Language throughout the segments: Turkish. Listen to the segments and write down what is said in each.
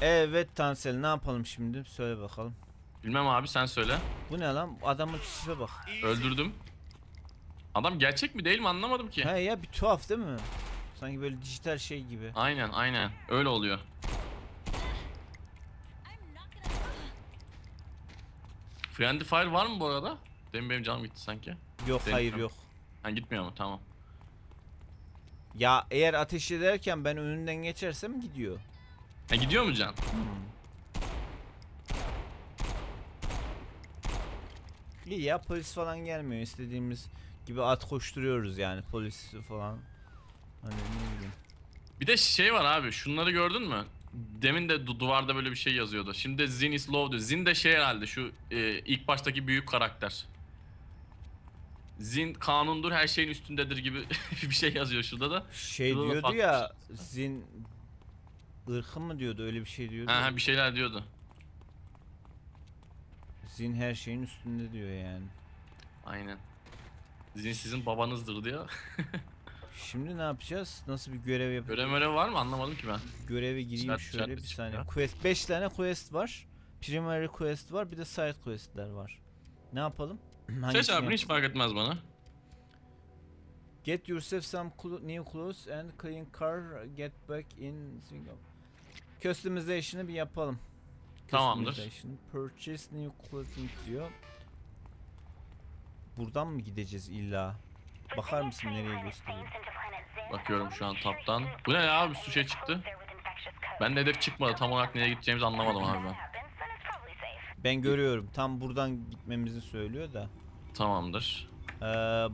Evet Tansel ne yapalım şimdi? Söyle bakalım. Bilmem abi sen söyle. Bu ne lan? Adamın tipe bak. Öldürdüm. Adam gerçek mi değil mi anlamadım ki. He ya bir tuhaf değil mi? Sanki böyle dijital şey gibi. Aynen aynen öyle oluyor. Friendly Fire var mı bu arada? Demin benim canım gitti sanki. Yok Benim hayır tam- yok. Ha gitmiyor mu? Tamam. Ya eğer ateş ederken ben önünden geçersem gidiyor. Ha gidiyor mu can? İyi ya polis falan gelmiyor. İstediğimiz gibi at koşturuyoruz yani polis falan. Hani ne bileyim. Bir de şey var abi şunları gördün mü? Demin de du- duvarda böyle bir şey yazıyordu. Şimdi de Zin is low diyor. Zin de şey herhalde şu e, ilk baştaki büyük karakter. Zin kanundur her şeyin üstündedir gibi bir şey yazıyor şurada da. Şey Şurada da diyordu farklı ya bir zin ırkı mı diyordu öyle bir şey diyordu. Ha, ha, bir şeyler diyordu. Zin her şeyin üstünde diyor yani. Aynen. Zin sizin babanızdır diyor. Şimdi ne yapacağız? Nasıl bir görev yapacağız? Görev mörev var mı anlamadım ki ben. Göreve gireyim Güzel- şöyle güzel bir saniye. ya. Quest 5 tane quest var. Primary quest var, bir de side quest'ler var. Ne yapalım? Seç Hangisini abi yap- hiç fark etmez bana. Get yourself some clo- new clothes and clean car. Get back in Singapore. Customization'ı bir yapalım. Tamamdır. Purchase new clothing diyor. Buradan mı gideceğiz illa? Bakar mısın nereye gösteriyor? Bakıyorum şu an taptan. Bu ne ya bir su şey çıktı. Ben de hedef çıkmadı tam olarak nereye gideceğimizi anlamadım abi ben. Ben görüyorum. Tam buradan gitmemizi söylüyor da. Tamamdır. Ee,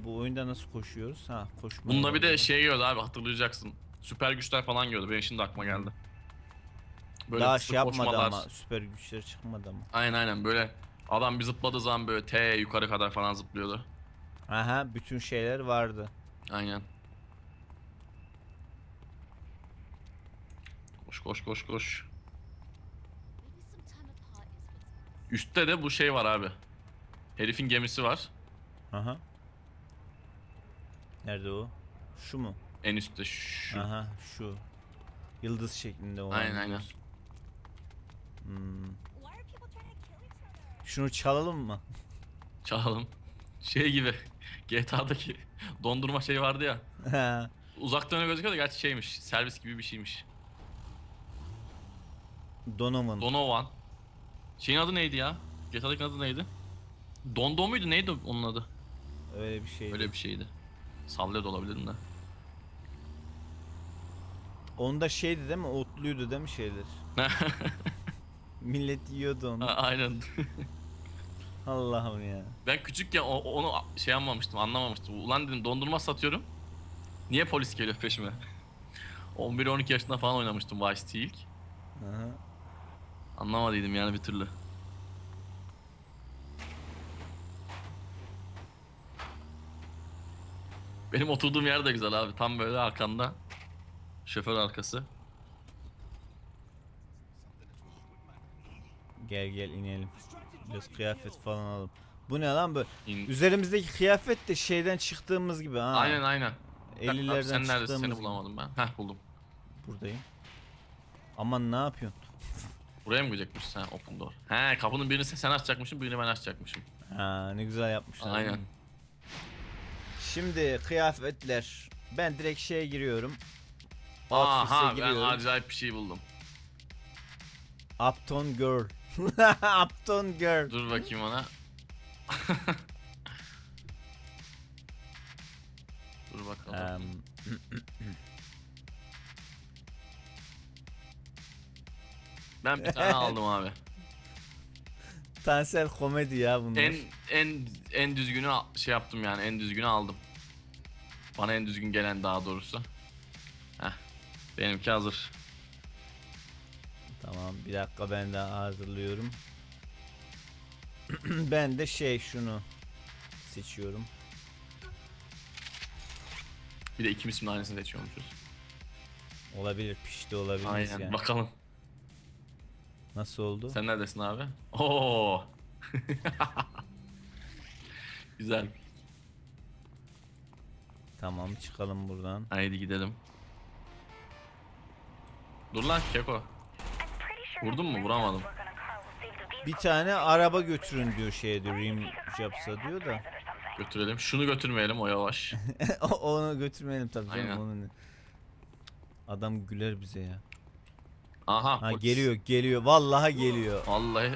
bu oyunda nasıl koşuyoruz? Ha koşma. Bunda bir de şey gördü abi hatırlayacaksın. Süper güçler falan gördü. Benim şimdi aklıma geldi. Böyle Daha şey yapmadı koşmalar. ama süper güçler çıkmadı ama. Aynen aynen böyle adam bir zıpladığı zaman böyle T yukarı kadar falan zıplıyordu. Aha bütün şeyler vardı. Aynen. Koş koş koş koş. Üstte de bu şey var abi. Herifin gemisi var. Aha. Nerede o? Şu mu? En üstte şu. Aha şu. Yıldız şeklinde olan. Aynen, aynen. Hmm. Şunu çalalım mı? Çalalım. Şey gibi. GTA'daki dondurma şey vardı ya. Uzaktan öyle gözüküyor da gerçi şeymiş. Servis gibi bir şeymiş. Donovan. Donovan. Şeyin adı neydi ya? GTA'daki adı neydi? Dondo muydu? Neydi onun adı? Öyle bir şey. Öyle bir şeydi. Sallıyor da olabilirim de. Onda şeydi değil mi? Otluydu değil mi şeyler? Millet yiyordu onu. Ha, Aynen. Allah'ım ya. Ben küçükken o- onu şey yapmamıştım, anlamamıştım. Ulan dedim dondurma satıyorum. Niye polis geliyor peşime? 11-12 yaşında falan oynamıştım Vice City ilk. Aha. Anlamadıydım yani bir türlü. Benim oturduğum yer de güzel abi. Tam böyle arkanda. Şoför arkası. Gel gel inelim. Biraz kıyafet falan alalım. Bu ne lan böyle? İn- Üzerimizdeki kıyafet de şeyden çıktığımız gibi ha. Aynen aynen. 50'lerden Sen neredesin? Seni gibi. bulamadım ben. Heh buldum. Buradayım. Aman ne yapıyorsun? Buraya mı girecekmiş sen open door? He kapının birini sen açacakmışsın birini ben açacakmışım. Ha ne güzel yapmışlar. Aynen. Şimdi kıyafetler. Ben direkt şeye giriyorum. Aha ben giriyorum. acayip bir şey buldum. Upton Girl. Upton Girl. Dur bakayım ona. Dur bakalım. Em, Ben bir tane aldım abi. Tansel komedi ya bunlar. En en en düzgünü şey yaptım yani en düzgünü aldım. Bana en düzgün gelen daha doğrusu. Heh. Benimki hazır. Tamam bir dakika ben de hazırlıyorum. ben de şey şunu seçiyorum. Bir de ikimiz şimdi aynısını seçiyormuşuz. Olabilir pişti olabilir Aynen yani. bakalım. Nasıl oldu? Sen neredesin abi? Oo. Güzel. Tamam çıkalım buradan. Haydi gidelim. Dur lan Keko. Vurdun mu? Vuramadım. Bir tane araba götürün diyor şeye diyor Rim Jobs'a diyor da. Götürelim. Şunu götürmeyelim o yavaş. O- Onu götürmeyelim tabii canım. Aynen. Onu Adam güler bize ya. Aha. Ha polis. geliyor geliyor. Vallahi geliyor. Vallahi.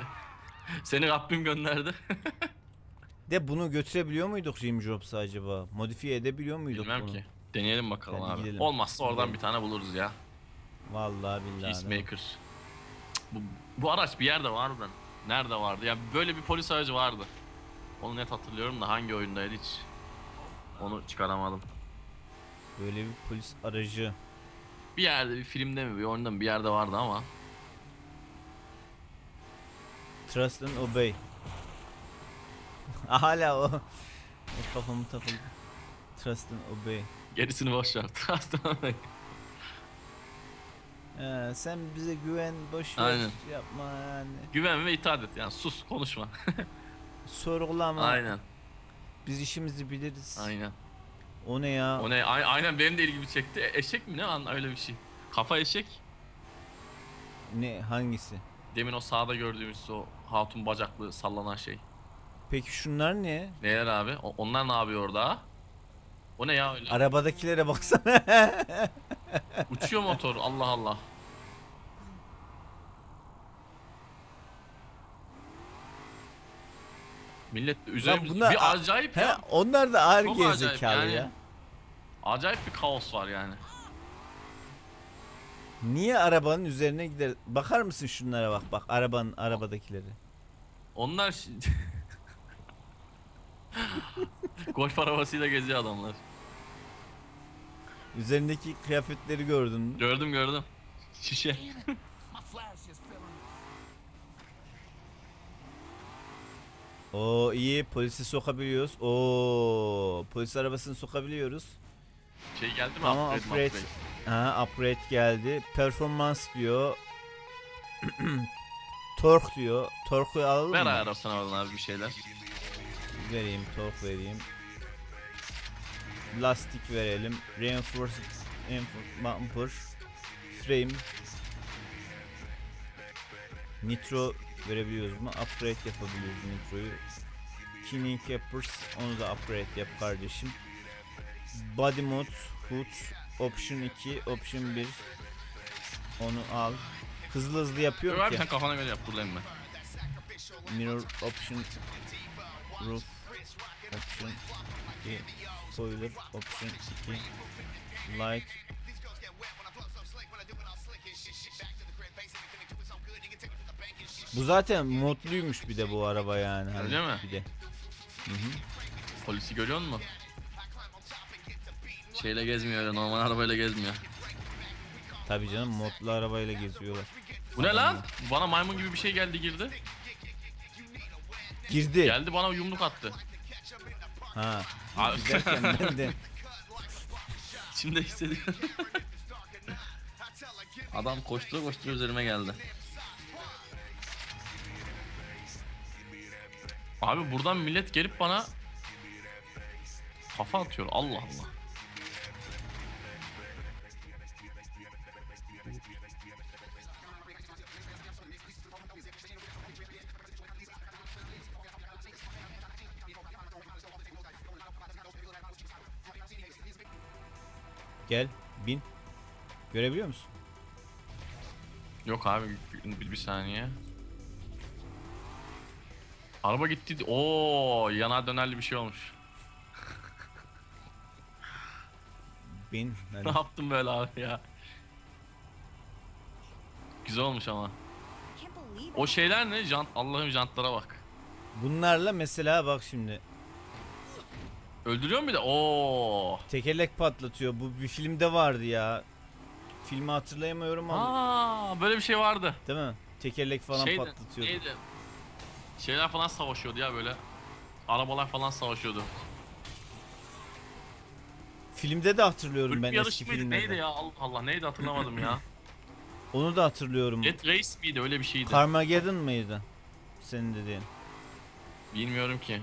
Seni Rabbim gönderdi. De bunu götürebiliyor muyduk Rim Jobs'a acaba? Modifiye edebiliyor muyduk Bilmem bunu? ki. Deneyelim bakalım Hadi abi. gidelim. Olmazsa oradan bir tane buluruz ya. Vallahi billahi. Peacemaker. Cık, Bu, bu araç bir yerde vardı. Nerede vardı? Ya böyle bir polis aracı vardı. Onu net hatırlıyorum da hangi oyundaydı hiç. Onu çıkaramadım. Böyle bir polis aracı. Bir yerde bir filmde mi bir oyunda mı bir yerde vardı ama. Trust and obey. Hala o. o kafamı takıldı. Trust and obey. Gerisini boş ver. Ee, sen bize güven boş ver Aynen. yapma yani. Güven ve itaat et yani sus konuşma. Sorgulama. aynen Biz işimizi biliriz. aynen. O ne ya? O ne A- aynen benim de ilgimi çekti. E- eşek mi ne an öyle bir şey. Kafa eşek. Ne hangisi? Demin o sağda gördüğümüz o hatun bacaklı sallanan şey. Peki şunlar ne? Neler abi? O- onlar ne yapıyor orada? O ne ya öyle? Arabadakilere baksana. Uçuyor motor Allah Allah. Millet üzerimizde bunlar- bir acayip He, ya. onlar da ağır Çok acayip gerizekalı yani. ya. Acayip bir kaos var yani. Niye arabanın üzerine gider? Bakar mısın şunlara bak bak arabanın arabadakileri. Onlar şi- Golf arabasıyla geziyor adamlar. Üzerindeki kıyafetleri gördün mü? Gördüm gördüm. Şişe. Oo iyi polisi sokabiliyoruz. Oo polis arabasını sokabiliyoruz. Şey geldi mi? Tamam Upgrade, upgrade. upgrade. Ha upgrade geldi. Performans diyor. Torque diyor. Torque'u alalım Ver mı? ayarlasana oradan abi bir şeyler. Vereyim, torque vereyim. Lastik verelim. Reinforced reinfor- bumper. Frame. Nitro verebiliyoruz mu? Upgrade yapabiliyoruz nitroyu. Tuning Cappers onu da upgrade yap kardeşim. Body mode, hood, option 2, option 1. Onu al. Hızlı hızlı yapıyorum abi ki. sen kafana göre yap buradayım ben. Mirror option roof option 2 spoiler option 2 light Bu zaten modluymuş bir de bu araba yani. hani Öyle mi? Bir de. Polisi görüyor musun? Şeyle gezmiyor öyle normal arabayla gezmiyor. Tabii canım modlu arabayla geziyorlar. Bu ne lan? Bana maymun gibi bir şey geldi girdi. Girdi. Geldi bana yumruk attı. Ha. Abi Giderken ben de şimdi hissediyorum. Adam koştura koştura üzerime geldi. Abi buradan millet gelip bana kafa atıyor. Allah Allah. Gel bin. Görebiliyor musun? Yok abi bir, bir saniye. Araba gitti. Oo, yana dönerli bir şey olmuş. Bin. Hadi. ne yaptım böyle abi ya? Güzel olmuş ama. O şeyler ne? Jant Allah'ım jantlara bak. Bunlarla mesela bak şimdi Öldürüyor mu bir de? Oo. tekerlek patlatıyor. Bu bir filmde vardı ya. Filmi hatırlayamıyorum ama Aa, böyle bir şey vardı. değil mi? Tekerlek falan Şeydi, patlatıyordu. neydi? Şeyler falan savaşıyordu ya böyle. Arabalar falan savaşıyordu. Filmde de hatırlıyorum Ölüm ben yarışı eski mıydı? filmlerde. Neydi ya? Allah Allah neydi hatırlamadım ya. Onu da hatırlıyorum. Jet Race miydi? Öyle bir şeydi. Carmageddon mıydı? Senin dediğin. Bilmiyorum ki.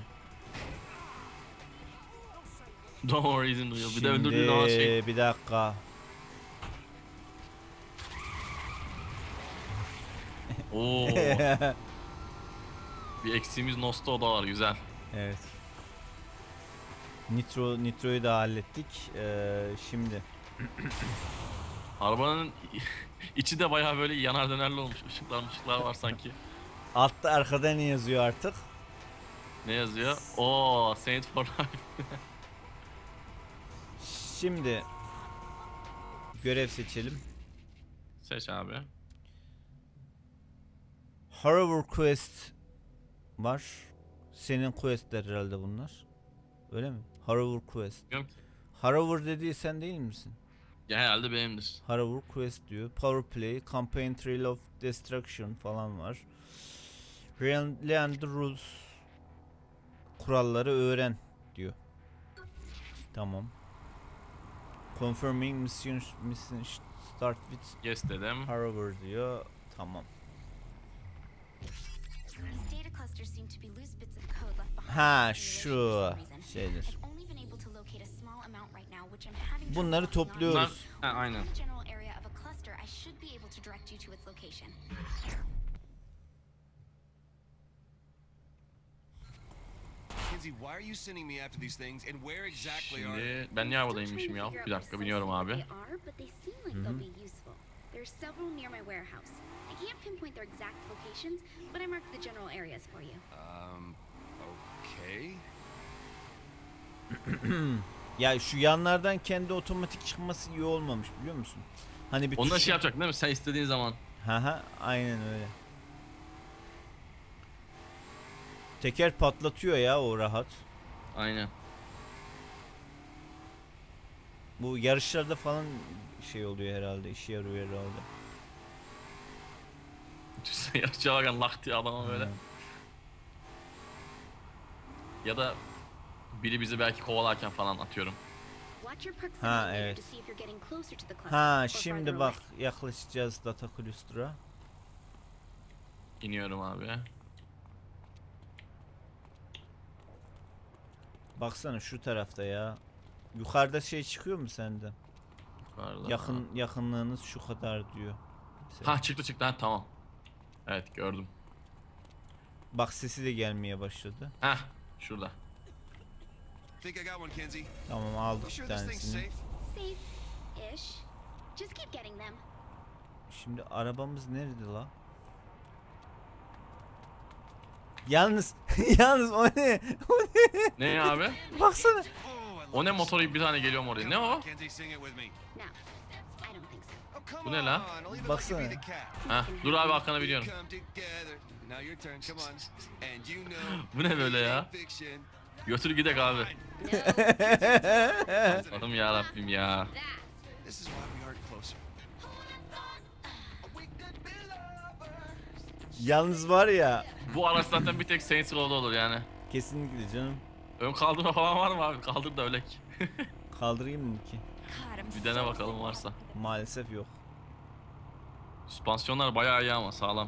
Don't worry isn't real. Bir de Şimdi öldürdüğü zaman şey. bir dakika. Oo. bir eksiğimiz Nosta o da var güzel. evet. Nitro Nitro'yu da hallettik. Ee, şimdi Arabanın içi de bayağı böyle yanar dönerli olmuş. Işıklar ışıklar var sanki. altta arkada ne yazıyor artık? Ne yazıyor? Oo, Saint for Life. Şimdi görev seçelim. Seç abi. Harvard Quest var. Senin questler herhalde bunlar. Öyle mi? Harvard Quest. Ki. Harvard dediği sen değil misin? Ya herhalde benimdir. Harvard Quest diyor. Power Play, Campaign Trail of Destruction falan var. Learn learn the rules. Kuralları öğren diyor. Tamam. Confirming mission, mission start with Yes dedim. Harvard diyor. Tamam. These data clusters seem to be loose bits Şimdi ben niye havadaymışım ya? Bir dakika biniyorum abi. They are, but they seem like they'll be useful. There's several near my warehouse. I can't pinpoint their exact locations, but I marked the general areas for you. Um, okay. Ya şu yanlardan kendi otomatik çıkması iyi olmamış biliyor musun? Hani bir tuşu- şey yapacak değil mi? Sen istediğin zaman. Haha aynen öyle. Teker patlatıyor ya o rahat. Aynen. Bu yarışlarda falan şey oluyor herhalde, işe yarıyor herhalde. Yarışa bakan lak diye adama böyle. Hı. Ya da biri bizi belki kovalarken falan atıyorum. Ha, evet. Ha şimdi bak yaklaşacağız data cluster'a. İniyorum abi. Baksana şu tarafta ya. Yukarıda şey çıkıyor mu sende? Yukarıda. Yakın yakınlığınız şu kadar diyor. Mesela. Ha çıktı çıktı ha tamam. Evet gördüm. Bak sesi de gelmeye başladı. Heh şurada. Tamam aldık bir tanesini. Şimdi arabamız nerede la? Yalnız yalnız o ne? O ne? Ne abi? Baksana. O ne motoru bir tane geliyorum oraya. Ne o? Bu ne you Baksana. Heh dur abi arkana biliyorum. Bu ne böyle ya? Götür gidek abi. Allah'ım ya Rabbim ya. that. This is why we aren't closer. Yalnız var ya. Bu araç zaten bir tek Saints Row'da olur yani. Kesinlikle canım. Ön kaldırma falan var mı abi? Kaldır da ölek. Kaldırayım mı ki? Bir dene bakalım varsa. Maalesef yok. Süspansiyonlar bayağı iyi ama sağlam.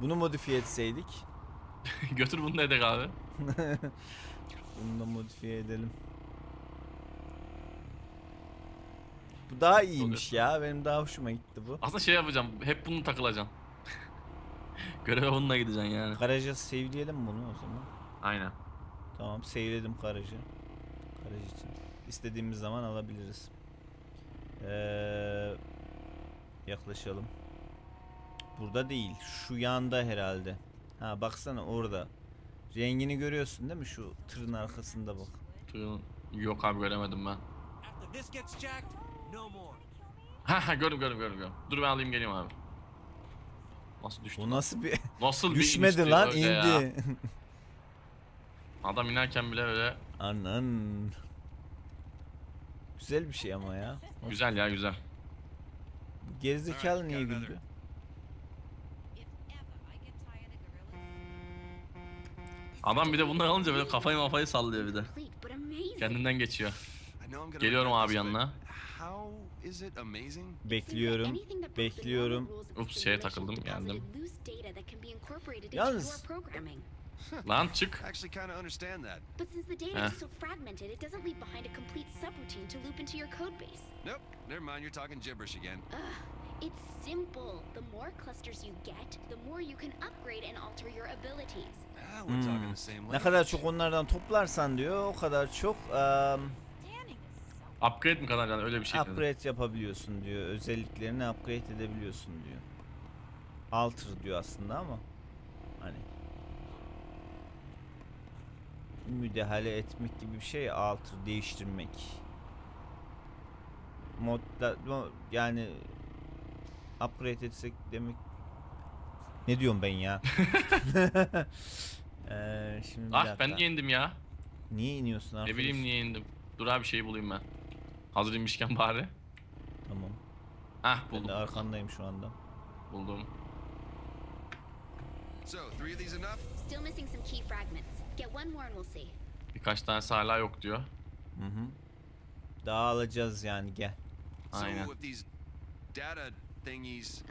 Bunu modifiye etseydik. Götür bunu da edek abi. Bunu da modifiye edelim. Bu daha iyiymiş ya. Benim daha hoşuma gitti bu. Aslında şey yapacağım. Hep bunu takılacaksın. Göreve bununla gideceksin yani. Garaja save'leyelim bunu o zaman. Aynen. Tamam save'ledim garajı. Garaj için. İstediğimiz zaman alabiliriz. Ee, yaklaşalım. Burada değil. Şu yanda herhalde. Ha baksana orada. Rengini görüyorsun değil mi? Şu tırın arkasında bak. Tığın- Yok abi göremedim ben. Ha ha gördüm gördüm gördüm gördüm. Dur ben alayım geleyim abi. Nasıl düştü? O nasıl bir... Nasıl bir Düşmedi inişti lan öyle ya? indi. Adam inerken bile öyle Anan. Güzel bir şey ama ya. güzel ya güzel. Gerizekalı Alright, niye güldü? Adam bir de bunları alınca böyle kafayı mafayı sallıyor bir de. Kendinden geçiyor. Geliyorum abi yanına. Bekliyorum. Bekliyorum. Ups, şeye takıldım, geldim. Yalnız-. Lan çık. Actually kind of understand that. But since the data is so fragmented, it doesn't leave behind a complete subroutine to loop into your code base. Nope, never mind. You're talking gibberish again. Ugh, It's simple. The more clusters you get, the more you can upgrade and alter your abilities. Ah, same Ne kadar çok onlardan toplarsan diyor o kadar çok eee, Upgrade mi yani öyle bir şey dedi. upgrade yapabiliyorsun diyor. Özelliklerini upgrade edebiliyorsun diyor. Alter diyor aslında ama hani müdahale etmek gibi bir şey alter değiştirmek. Modda mo- yani upgrade etsek demek ne diyorum ben ya? Eee şimdi bir Ah dakika. ben niye indim ya? Niye iniyorsun arkadaş? Ne bileyim niye indim. Dur abi şey bulayım ben. Hazır inmişken bari. Tamam. Hah Ben de buldum. arkandayım şu anda. Buldum. So, three of these enough? Still missing some key fragments. Get one more and we'll see. Birkaç tanesi hala yok diyor. Hı hı. Daha alacağız yani gel. Aynen. So, these data thingies,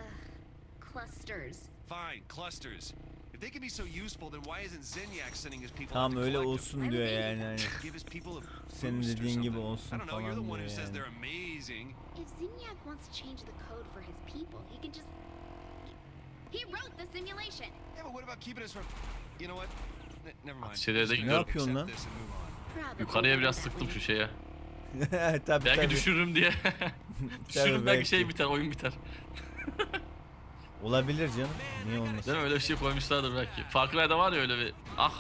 Clusters. fine, clusters. If they can be so useful, then why isn't Zinyak sending his people Tam to öyle olsun diyor yani. hani. Give his people a Senin dediğin gibi olsun I don't know. You're the falan one diyor who says yani. they're amazing. If Zinyak wants to change the code for his people, he can just. He wrote the simulation. Yeah, but what about keeping us from? You know what? Ne- never mind. Ateşe de gidiyorum. Ne yapıyorsun lan? Yukarıya biraz sıktım şu şeye. tabii Belki tabii. düşürürüm diye. düşürürüm belki şey belki. biter, oyun biter. Olabilir canım. Niye olmasın? Değil mi? Öyle bir şey koymuşlardır belki. Far Cry'da var ya öyle bir... Ah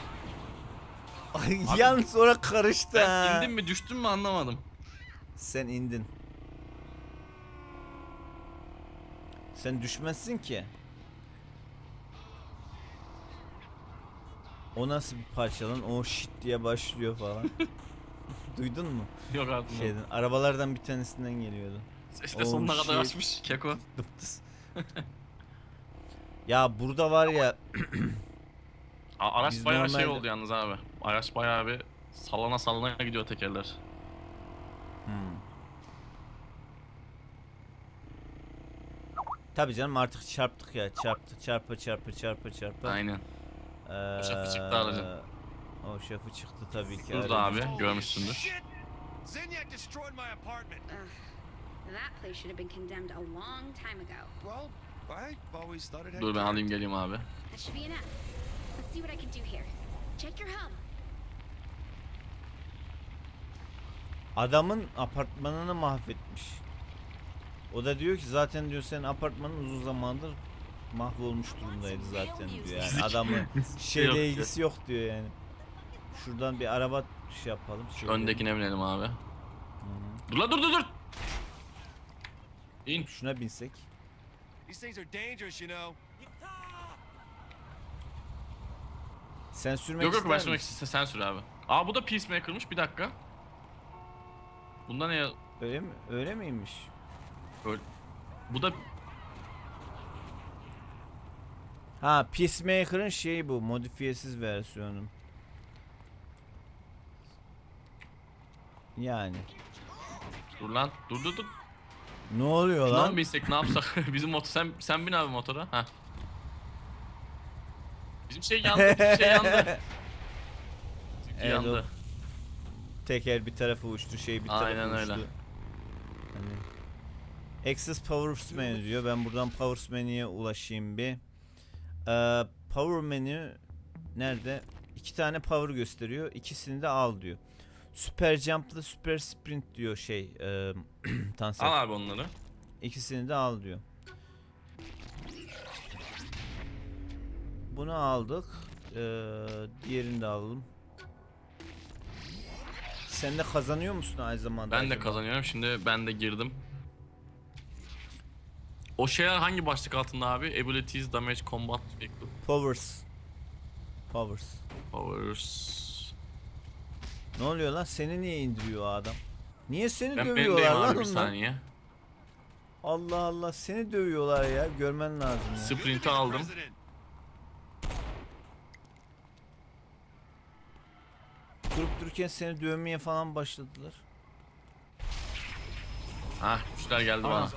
Ay, Yalnız sonra karıştı ben ha. indim mi düştüm mü anlamadım. Sen indin. Sen düşmezsin ki. O nasıl bir parça lan? O shit diye başlıyor falan. Duydun mu? Yok artık. Şeyden, arabalardan bir tanesinden geliyordu. İşte Oh, sonuna kadar shit. açmış Keko. Dıptıs. ya burada var ya A- Araç Biz bayağı şey normalde- oldu yalnız abi. Araç bayağı bir sallana sallana gidiyor tekerler. Hmm. Tabii canım artık çarptık ya çarptı çarpa çarpa çarpa çarpa. Aynen. Ee, şafı çıktı aracın. O şafı çıktı tabii ki. Aracın. abi görmüşsündür. Zinyak destroyed my apartment. Ugh. That place should have been condemned a long time ago. Well, Dur ben alayım geleyim abi. That should be enough. Let's see what I can do here. Check your hub. Adamın apartmanını mahvetmiş. O da diyor ki zaten diyor senin apartmanın uzun zamandır mahvolmuş durumdaydı zaten diyor yani. Adamın şeyle ilgisi yok diyor yani. Şuradan bir araba şey yapalım. Şöyle. öndekine binelim abi. Dur lan dur dur dur. İn. Şuna binsek. These things are dangerous, you know. Sen sürmek Yok yok ben ister sürmek misin? iste sen sür abi. Aa bu da Peacemaker'mış bir dakika. Bunda ne ya? Öyle mi? Öyle miymiş? Öyle. Bu da Ha Peacemaker'ın şeyi bu modifiyesiz versiyonu. Yani. dur lan dur dur dur. Ne oluyor Şuna mı lan? binsek ne yapsak? Bizim motor sen sen bin abi motora. Ha. Bizim şey yandı, bizim şey yandı. Bizimki Evet, yandı. Teker bir tarafa uçtu, şey bir tarafa Aynen uçtu. öyle. Hani Access Power Menu diyor. Ben buradan Power Menu'ye ulaşayım bir. Ee, power Menü nerede? İki tane Power gösteriyor. İkisini de al diyor. Super Jump'la Super Sprint diyor şey. E, Tansel. Al abi onları. İkisini de al diyor. Bunu aldık. Ee, diğerini de alalım. Sen de kazanıyor musun aynı zamanda? Ben de acaba? kazanıyorum. Şimdi ben de girdim. O şeyler hangi başlık altında abi? Abilities, Damage, Combat, Powers. Powers. Powers. Ne oluyor lan? Seni niye indiriyor o adam? Niye seni Ben dövüyorlar bendeyim lan abi bir onlar? saniye. Allah Allah seni dövüyorlar ya. Görmen lazım ya. Sprint'i aldım. Durup dururken seni dövmeye falan başladılar. Ah güçler geldi bana.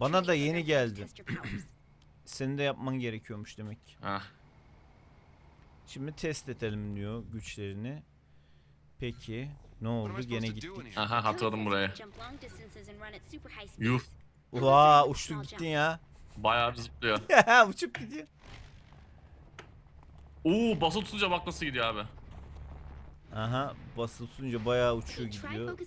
Bana da yeni geldi. Senin de yapman gerekiyormuş demek ki. Ah. Şimdi test edelim diyor güçlerini. Peki ne oldu? Gene gittik. Aha hatırladım buraya. Yuh. Vaa uçtun gittin ya. Bayağı bir zıplıyor. Uçup gidiyor. Oo basılı tutunca bak nasıl gidiyor abi. Aha basılı tutunca bayağı uçuyor gidiyor.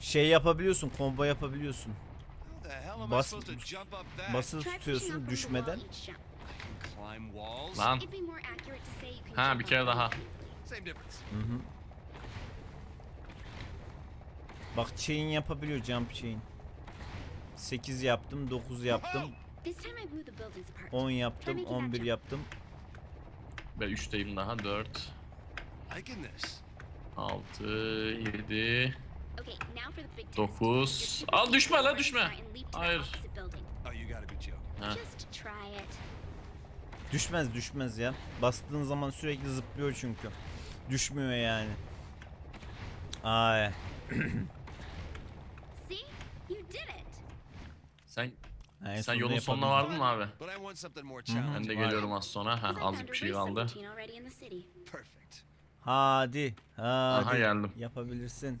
Şey yapabiliyorsun, combo yapabiliyorsun. Bas-? Basılı tutuyorsun from the düşmeden. Lan It'd be more accurate to say you can Ha, jump bir kere daha. Same difference. Hı hı. Bak chain yapabiliyor jump chain. 8 yaptım, 9 yaptım, This time I blew the buildings apart. 10 yaptım, Try making that 11 jump. yaptım. ve 3'teyim daha 4 Liking this. 6 7 Dokuz. Al, düşme lan, speed düşme. Hayır. Oh. Ha. Düşmez düşmez ya. Bastığın zaman sürekli zıplıyor çünkü. Düşmüyor yani. Ay. Sen en sen yolun sonuna vardın mı abi? Ben de geliyorum az sonra. Ha, az found bir şey kaldı. Hadi. Hadi. Aha geldim. Yapabilirsin.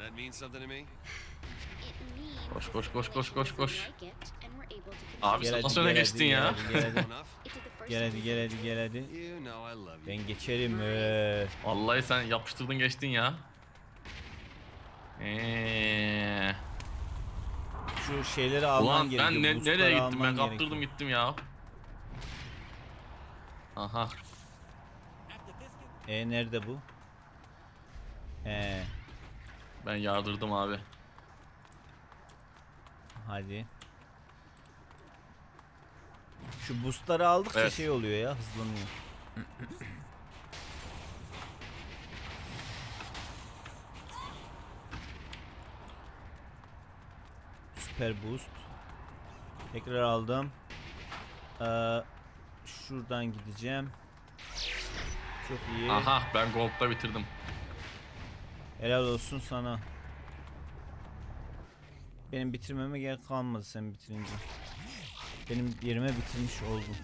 That means something to me? It means Koş, the koş, koş, koş, koş, koş. Abi sen nasıl öne geçtin ya? Gel hadi, gel hadi. Gel hadi. Ben geçerim. Ee, Vallahi sen yapıştırdın geçtin ya. Eee. Şu şeyleri alman Ulan gerekiyor. ben ne, boostları nereye gittim? alman Ben kaptırdım gerekiyor. gittim ya. Aha. E nerede bu? He, Ben yardırdım abi. hadi. Şu boostları aldıkça Evet. şey oluyor ya, hızlanıyor. Süper boost. Tekrar aldım. Ee, şuradan gideceğim. Çok iyi. Aha ben Gold'da bitirdim. Helal olsun sana. Benim bitirmeme gerek kalmadı sen bitirince. Benim yerime bitirmiş oldun.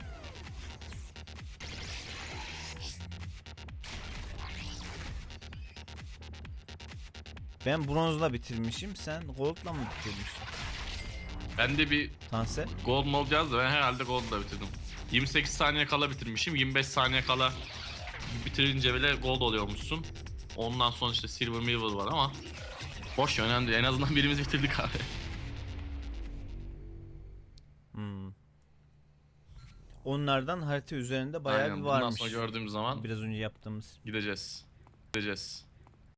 Ben bronzla bitirmişim, sen goldla mı bitirmişsin? Ben de bir Tanser? Gold mu olacağız da ben herhalde Gold'da bitirdim. 28 saniye kala bitirmişim. 25 saniye kala bitirince bile Gold oluyormuşsun. Ondan sonra işte Silver Milver var ama boş ver, önemli değil. En azından birimiz bitirdik abi. Hmm. Onlardan harita üzerinde bayağı Aynen, bir bundan varmış. sonra gördüğüm zaman Biraz önce yaptığımız. gideceğiz. Gideceğiz.